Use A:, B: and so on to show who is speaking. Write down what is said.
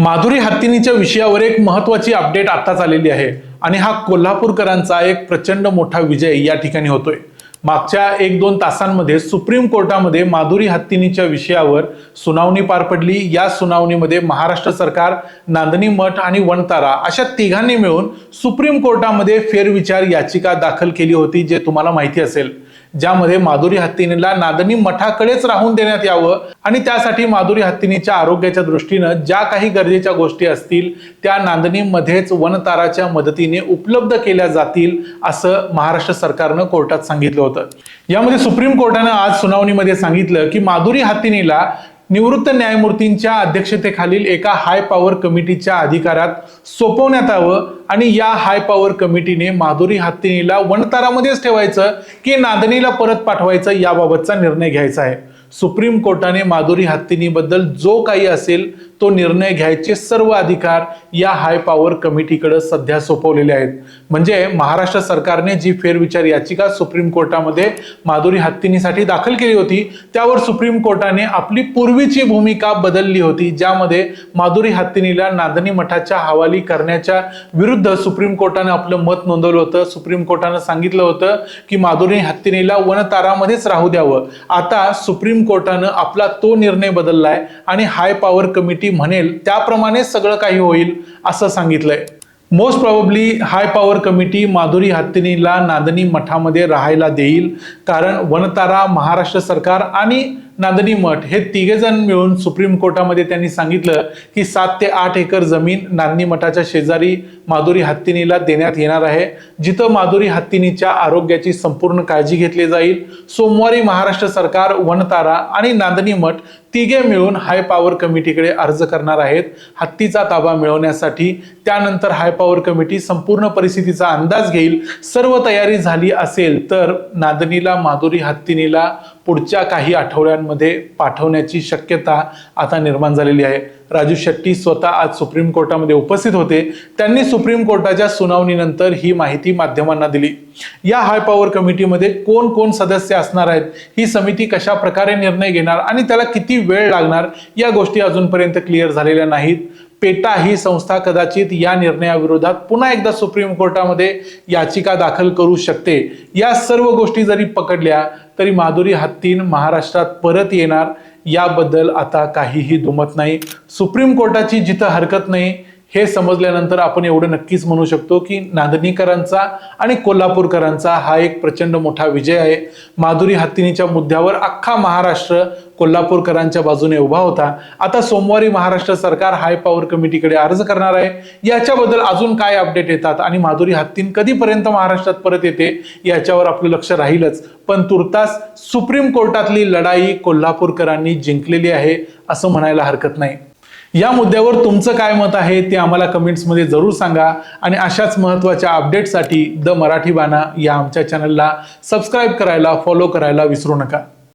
A: माधुरी हत्तीनीच्या विषयावर एक महत्वाची अपडेट आताच आलेली आहे. आणि हा कोल्हापूरकरांचा एक प्रचंड मोठा विजय या ठिकाणी होतोय. मागच्या एक दोन तासांमध्ये सुप्रीम कोर्टामध्ये माधुरी हत्तीनीच्या विषयावर सुनावणी पार पडली. या सुनावणीमध्ये महाराष्ट्र सरकार नांदणी मठ आणि वनतारा अशा तिघांनी मिळून सुप्रीम कोर्टामध्ये फेरविचार याचिका दाखल केली होती जे तुम्हाला माहिती असेल. ज्यामध्ये माधुरी हत्तीनीला नांदणी मठाकडेच राहून देण्यात यावं आणि त्यासाठी माधुरी हत्तीनीच्या आरोग्याच्या दृष्टीनं ज्या काही गरजेच्या गोष्टी असतील त्या नांदणीमध्येच वनताराच्या मदतीने उपलब्ध केल्या जातील असं महाराष्ट्र सरकारनं कोर्टात सांगितलं होतं. यामध्ये सुप्रीम कोर्टानं आज सुनावणीमध्ये सांगितलं की माधुरी हत्तीनीला निवृत्त न्यायमूर्तींच्या अध्यक्षतेखालील एका हाय पॉवर कमिटीच्या अधिकारात सोपवण्यात यावं आणि या हाय पॉवर कमिटीने माधुरी हत्तीनीला वनतारामध्येच ठेवायचं की नांदणीला परत पाठवायचं याबाबतचा निर्णय घ्यायचा आहे. सुप्रीम कोर्टाने माधुरी हत्तीनीबद्दल जो काही असेल तो निर्णय घ्यायचे सर्व अधिकार या हाय पॉवर कमिटीकडे सध्या सोपवलेले आहेत. म्हणजे महाराष्ट्र सरकारने जी फेरविचार याचिका सुप्रीम कोर्टामध्ये माधुरी हत्तीनीसाठी दाखल केली होती त्यावर सुप्रीम कोर्टाने आपली पूर्वीची भूमिका बदलली होती ज्यामध्ये माधुरी हत्तीनीला नांदणी मठाच्या हवाली करण्याच्या विरुद्ध सुप्रीम कोर्टाने आपलं मत नोंदवलं होतं. सुप्रीम कोर्टानं सांगितलं होतं की माधुरी हत्तीनीला वनतारामध्येच राहू द्यावं. आता सुप्रीम कोर्टानं आपला तो निर्णय बदललाय आणि हाय पॉवर कमिटी म्हणेल त्याप्रमाणे सगळं काही होईल असं सांगितलंय. Most probably high power committee Madhuri हत्तीनीला Nandani मठामध्ये राहायला देईल कारण वनतारा महाराष्ट्र सरकार आणि नांदणी मठ हे तिघे जण मिळून सुप्रीम कोर्टामध्ये त्यांनी सांगितलं की सात ते आठ एकर जमीन नांदणी मठाच्या शेजारी माधुरी हत्तीनीला देण्यात येणार आहे जिथं माधुरी हत्तीनीच्या आरोग्याची संपूर्ण काळजी घेतली जाईल. सोमवारी महाराष्ट्र सरकार वनतारा आणि नांदणी मठ तिघे मिळून हाय पॉवर कमिटीकडे अर्ज करणार आहेत. हत्तीचा ताबा मिळवण्यासाठी त्यानंतर हाय पॉवर कमिटी संपूर्ण परिस्थितीचा अंदाज घेईल. सर्व तयारी झाली असेल तर नांदणीला माधुरी हत्तीनीला पुढच्या काही आठवड्यांमध्ये पाठवण्याची शक्यता आता निर्माण झालेली आहे. राजू शेट्टी स्वतः आज सुप्रीम कोर्टामध्ये उपस्थित होते. त्यांनी सुप्रीम कोर्टाच्या सुनावणीनंतर ही माहिती माध्यमांना दिली. या हाय पॉवर कमिटीमध्ये कोण कोण सदस्य असणार आहेत? ही समिती कशा प्रकारे निर्णय घेणार आणि त्याला किती वेळ लागणार? या गोष्टी अजूनपर्यंत क्लिअर झालेल्या नाहीत. पेटा ही संस्था कदाचित या निर्णयाविरोधात पुन्हा एकदा सुप्रीम कोर्टामध्ये याचिका दाखल करू शकते. या सर्व गोष्टी जरी पकडल्या तरी माधुरी हत्तीन महाराष्ट्रात परत येणार याबद्दल आता काहीही दुमत नाही. सुप्रीम कोर्टाची जिथं हरकत नाही हे समजल्यानंतर आपण एवढं नक्कीच म्हणू शकतो की नांदणीकरांचा आणि कोल्हापूरकरांचा हा एक प्रचंड मोठा विजय आहे. माधुरी हत्तीनीच्या मुद्द्यावर अख्खा महाराष्ट्र कोल्हापूरकरांच्या बाजूने उभा होता. आता सोमवारी महाराष्ट्र सरकार हाय पॉवर कमिटीकडे अर्ज करणार आहे. याच्याबद्दल अजून काय अपडेट येतात आणि माधुरी हत्तीन कधीपर्यंत महाराष्ट्रात परत येते याच्यावर आपलं लक्ष राहीलच. पण तुर्तास सुप्रीम कोर्टातली लढाई कोल्हापूरकरांनी जिंकलेली आहे असं म्हणायला हरकत नाही. या मुद्द्यावर तुमचं काय मत आहे ते आम्हाला कमेंट्समध्ये जरूर सांगा. आणि अशाच महत्त्वाच्या अपडेटसाठी द मराठी बाणा या आमच्या चॅनलला सबस्क्राईब करायला फॉलो करायला विसरू नका.